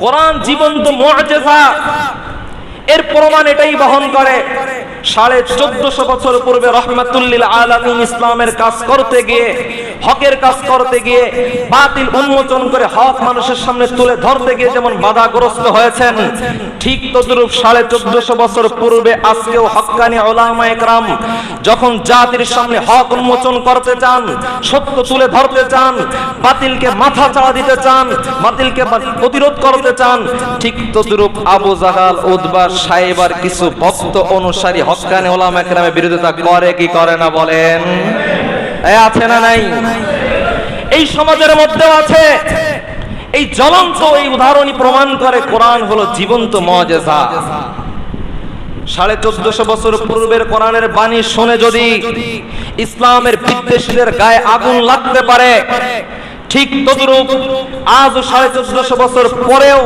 কোরআন জীবন্ত মুআজিজা এর প্রমাণ এটাই বহন করে, সাড়ে চোদ্দশো বছর পূর্বে রহমাতুল্লিল আলামিন ইসলামের কাজ করতে গিয়ে হকের কাজ করতে গিয়ে বাতিল উন্মোচন করে হক মানুষের সামনে তুলে ধরতে গিয়ে যেমন বাধাগ্রস্ত হয়েছেন, ঠিক তদ্রূপ সাড়ে চোদ্দশো বছর পূর্বে আজকেও হকানি ওলামা একরাম যখন জাতির সামনে হক উন্মোচন করতে চান, সত্য তুলে ধরতে চান, বাতিলকে মাথা চাড়া দিতে চান, বাতিলকে প্রতিরোধ করতে চান, ঠিক তদ্রূপ আবু জাহাল উদ্বা সাহেবার কিছু ভক্ত অনুসারী হক্কানি ওলামা একরামের বিরোধিতা করে কি করে না বলেন? আছে না নাই? এই সমাজের মধ্যেও আছে। এই জ্বলন্ত এই উদাহরণই প্রমাণ করে কোরআন হলো জীবন্ত মজেজা। সাড়ে চোদ্দশো বছর পূর্বের কোরআনের বাণী শুনে যদি ইসলামের বিদ্বেষীদের গায়ে আগুন লাগতে পারে, ঠিক তদরূপ আজ সাড়ে চোদ্দশো বছর পরেও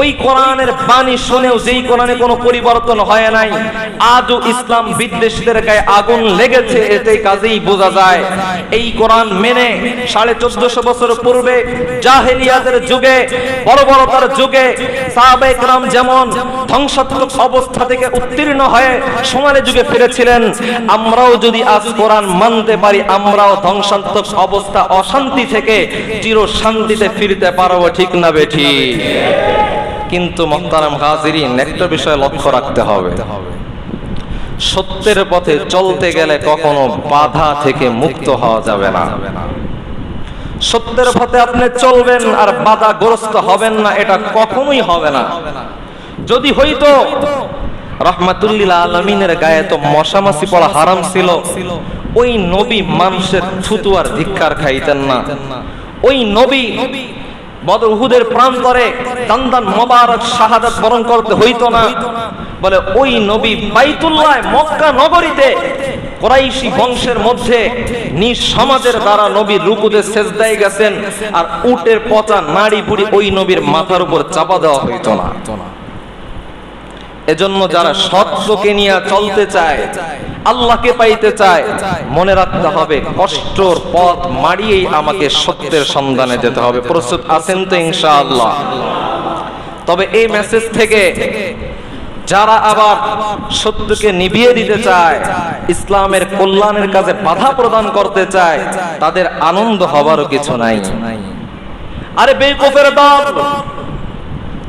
ওই কোরআনের বাণী শুনেও যেই কোরআনে কোনো পরিবর্তন হয় নাই, আজও ইসলাম বিদ্বেষীদের গায়ে আগুন লেগেছে এটাই কাজেই বোঝা যায়। এই কোরআন মেনে সাড়ে চোদ্দশো বছর পূর্বে জাহেলিয়াদের যুগে, বর্বরতার যুগে সাহাবায়ে কেরাম যেমন ধ্বংসাত্মক অবস্থা থেকে উত্তীর্ণ হয়ে সোনালী যুগে ফিরেছিলেন, আমরাও যদি আজ কোরআন মানতে পারি, আমরাও ধ্বংসাত্মক অবস্থা অশান্তি থেকে চির শান্তিতে ফিরতে পারব, ঠিক না বেঠি কিন্তু মোহতারাম হাজিরিন একটা বিষয় লক্ষ্য রাখতে হবে। সত্যের পথে চলতে গেলে কখনো বাধা থেকে মুক্ত হওয়া যাবে না। সত্যের পথে আপনি চলবেন আর বাধাগ্রস্ত হবেন না, এটা কখনোই হবে না। যদি হইতো, রহমাতুল্লিল আলমিনের গায়ে তো মশামাছি পড়া হারাম ছিল। ওই নবী মানুষের থুতু আর ধিক্কার খাইতেন না। ওই নবী বদর উহুদের প্রান্তরে দান্দান মোবারক, শাহাদাত বরণ করতে হইতো না। বলে, ওই নবী বাইতুল্লাহ মক্কা নগরীতে কোরাইশি বংশের মধ্যে নিজ সমাজের দ্বারা নবীর সেজদায় গেছেন, আর উটের পচা নাড়ি বুড়ি ওই নবীর মাথার উপর চাপা দেওয়া হইতো না। এজন্য যারা সত্যকে নিয়ে চলতে চায় আল্লাহকে পাইতে চায়। মনে রাখতে হবে কষ্টর পথ মারিয়েই আমাকে সত্যের সন্ধানে যেতে হবে। প্রস্তুত আছেন তো ইনশাআল্লাহ। তবে এই মেসেজ থেকে যারা আবার সত্যকে নিভিয়ে দিতে চায় ইসলামের কল্যাণের কাজে বাধা প্রদান করতে চায় তাদের আনন্দ হবারও কিছু নাই। আরে বেকুফের দল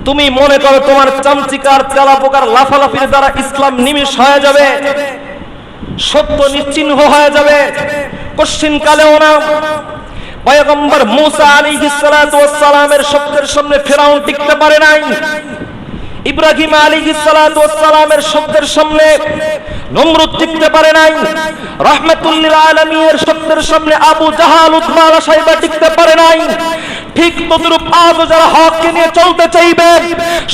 তুমি মনে করো তোমার চামচিকার তেলা পোকার লাফালাফির দ্বারা ইসলাম নিমিষ হয়ে যাবে। সত্য নিশ্চিহ্ন হয়ে যাবে। কশ্চিন কালেও না। পয়গম্বর মুসা ওয়াস সালামের শব্দের সামনে ফেরাউন টিকতে পারে নাই। ইব্রাহিম ওয়াস সালামের শব্দের সামনে নমরুদ টিকতে পারে নাই। রাহমাতুল্লিল আলামিনের শব্দের সামনে আবু জাহাল উতবা সাইবা টিকতে পারে নাই। ঠিক তদ্রূপ আজও যারা হককে নিয়ে চলতে চাইবে,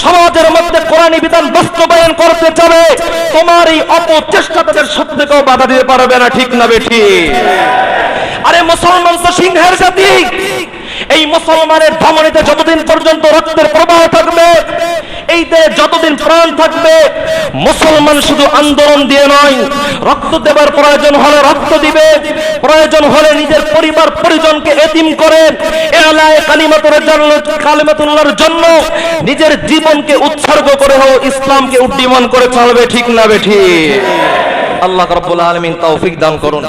সমাজের মধ্যে কোরআনী বিধান বাস্তবায়ন করতে চাবে তোমার এই অপচেষ্টা তাদের সত্যকেও বাধা দিতে পারবে না, ঠিক না বেঠি? আরে মুসলমান তো সিংহের জাতি, এই মুসলমানের ধমনীতে যতদিন পর্যন্ত রক্তের প্রবাহ থাকবে এই দেহে যতদিন প্রাণ থাকবে, মুসলমান শুধু আন্দোলন দিয়ে নয়, রক্ত দেবার প্রয়োজন হলে রক্ত দিবে, প্রয়োজন হলে নিজের পরিবার, পরিজনকে এতিম করে এলায় কালিমাতুর জন্য কালিমাতুল্লাহর জন্য নিজের জীবনকে উৎসর্গ করে হোক, ইসলামকে উড্ডীমন করে চলবে, ঠিক না বেঠি আল্লাহ রাব্বুল আলামিন তৌফিক দান করুন।